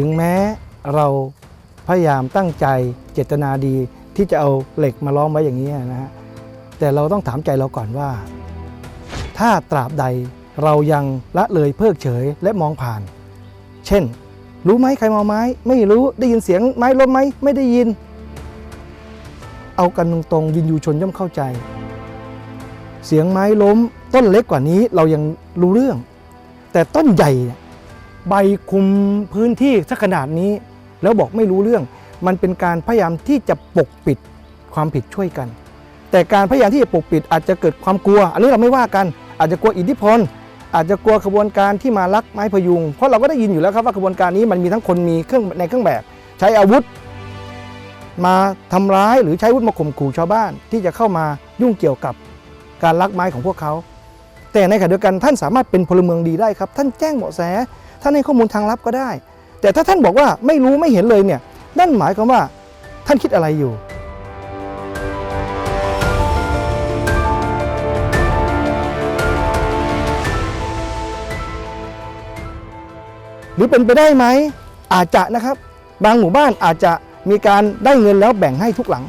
ถึงแม้เราพยายามตั้งใจเจตนาดีที่จะเอาเหล็กมาล้อมไว้อย่างนี้นะฮะแต่เราต้องถามใจเราก่อนว่า ถ้าตราบใดเรายังละเลยเพิกเฉยและมองผ่าน เช่น รู้ไหมใครมาเอาไม้ ไม่รู้ได้ยินเสียงไม้ล้มไหมไม่ได้ยิน เอากันตรงๆวินยูชนย่อมเข้าใจ เสียงไม้ล้ม ต้นเล็กกว่านี้เรายังรู้เรื่อง แต่ต้นใหญ่เนี่ย ใบคุมพื้นที่สักขนาดนี้ แล้วบอกไม่รู้เรื่อง มันเป็นการพยายามที่จะปกปิดความผิดช่วยกัน แต่การพยายามที่จะปกปิด อาจจะเกิดความกลัว อันนี้เราไม่ว่ากัน อาจจะกลัวอิทธิพล อาจจะกลัวขบวนการที่มาลักไม้พยุง เพราะเราก็ได้ยินอยู่แล้วครับว่าขบวนการนี้มันมีทั้งคนมีเครื่องในเครื่องแบบ ใช้อาวุธ มาทำร้ายหรือใช้อาวุธมาข่มขู่ชาวบ้าน ที่จะเข้ามายุ่งเกี่ยวกับการลักไม้ของพวกเขา แต่ในขณะเดียวกันท่านสามารถเป็นพลเมืองดีได้ครับ ท่านแจ้งเบาะแส ท่านให้ข้อมูลทางลับก็ได้ แต่ถ้าท่านบอกว่าไม่รู้ไม่เห็นเลยเนี่ยนั่นหมายความว่าท่านคิดอะไรอยู่หรือเป็นไปได้ไหมอาจจะนะครับ บางหมู่บ้านอาจจะมีการได้เงินแล้วแบ่งให้ทุกหลัง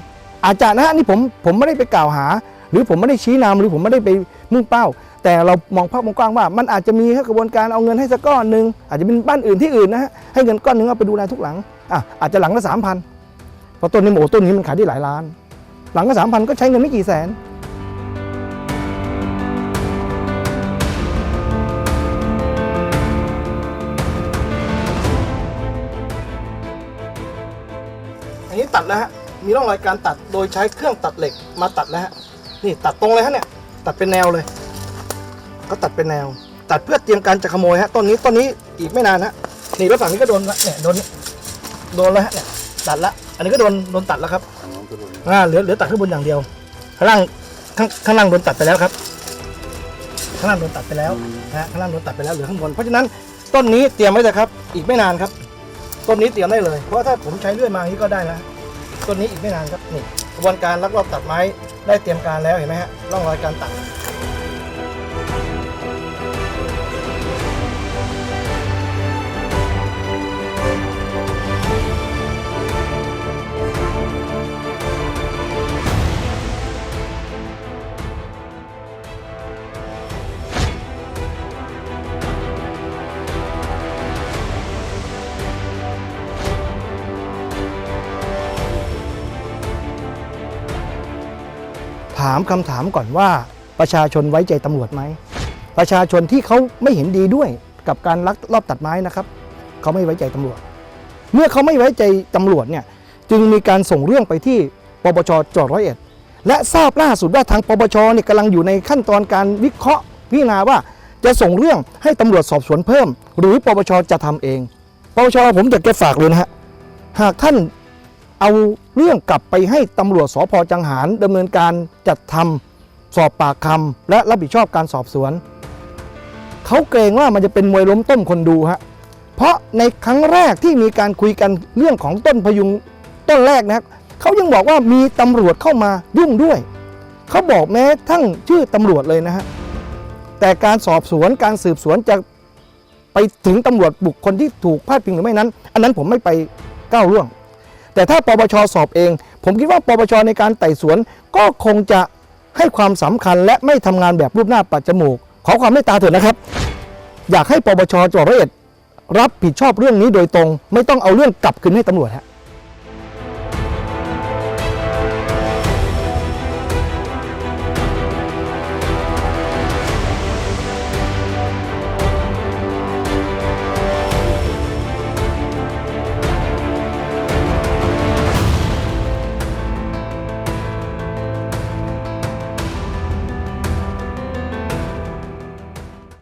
อาจจะนะฮะนี่ผมผมไม่ได้ไปกล่าวหา หรือผมไม่ได้ชี้นำหรือผมไม่ได้ไปมุ่งเป้า แต่เรามองภาพกว้างว่า มันอาจจะมีกระบวนการเอาเงินให้สักก้อนหนึ่งอาจจะเป็นบ้านอื่นที่อื่นนะฮะให้เงินก้อนหนึ่งเอาไปดูแลทุกหลังอะอาจจะหลังละสามพันเพราะต้นนี้โอ้ต้นนี้มันขายได้หลายล้าน หลังละสามพันก็ใช้เงินไม่กี่แสนอันนี้ตัดแล้วฮะมีร่องรอยการตัดโดยใช้เครื่องตัดเหล็กมาตัดแล้วฮะ นี่ตัดตรงเลยฮะเนี่ย ตัดเป็นแนวเลย ก็ตัดเป็นแนว ตัดเพื่อเตรียมการจะขโมยฮะต้นนี้ต้นนี้อีกไม่นานฮะนี่แล้วฝั่งนี้ก็โดนละเนี่ยโดนโดนแล้วฮะเนี่ยตัดละ อันนี้ก็โดนโดนตัดแล้วครับอ่าเหลือเหลือตัดข้างบนอย่างเดียว ข้างล่างข้างข้างล่างโดนตัดไปแล้วครับ ข้างล่างโดนตัดไปแล้วนะฮะข้างล่างโดนตัดไปแล้วเหลือข้างบนเพราะฉะนั้นต้นนี้เตรียมไว้เลยครับ อีกไม่นานครับ ต้นนี้เตรียมได้เลย เพราะถ้าผมใช้เลื่อยมาอย่างนี้ก็ได้นะ ต้นนี้อีกไม่นานครับนี่กระบวนการลักลอบตัดไม้ได้เตรียมการแล้วเห็นไหมฮะร่องรอยการตัด ถามคำถามก่อนว่าประชาชนไว้ใจตำรวจไหม ประชาชนที่เขาไม่เห็นดีด้วยกับการลักลอบตัดไม้นะครับ เขาไม่ไว้ใจตำรวจ เมื่อเขาไม่ไว้ใจตำรวจเนี่ยจึงมีการส่งเรื่องไปที่ปปชจังหวัดร้อยเอ็ดและทราบล่าสุดว่าทางปปชเนี่ยกำลังอยู่ในขั้นตอนการวิเคราะห์พิจารณาว่าจะส่งเรื่องให้ตำรวจสอบสวนเพิ่ม หรือปปชจะทำเอง ปปชผมอยากจะฝากเลยนะฮะหากท่าน เอาเรื่องกลับไปให้ตำรวจสพจังหารดำเนินการจัดทำสอบปากคำและรับผิดชอบการสอบสวน เขาเกรงว่ามันจะเป็นมวยล้มต้มคนดูฮะเพราะในครั้งแรกที่มีการคุยกันเรื่องของต้นพยุงต้นแรกนะครับเขายังบอกว่ามีตำรวจเข้ามายุ่งด้วย เขาบอกแม้ทั้งชื่อตำรวจเลยนะฮะแต่การสอบสวนการสืบสวนจะไปถึงตำรวจบุคคลที่ถูกพาดพิงหรือไม่นั้น อันนั้นผมไม่ไปก้าวล่วง แต่ถ้าปปชสอบเอง ผมคิดว่าปปชในการไต่สวน ก็คงจะให้ความสำคัญและไม่ทำงานแบบรูปหน้าปัดจมูก ขอความเมตตาเถิดนะครับ อยากให้ปปชจังหวัดร้อยเอ็ดรับผิดชอบเรื่องนี้โดยตรง ไม่ต้องเอาเรื่องกลับคืนให้ตำรวจฮะ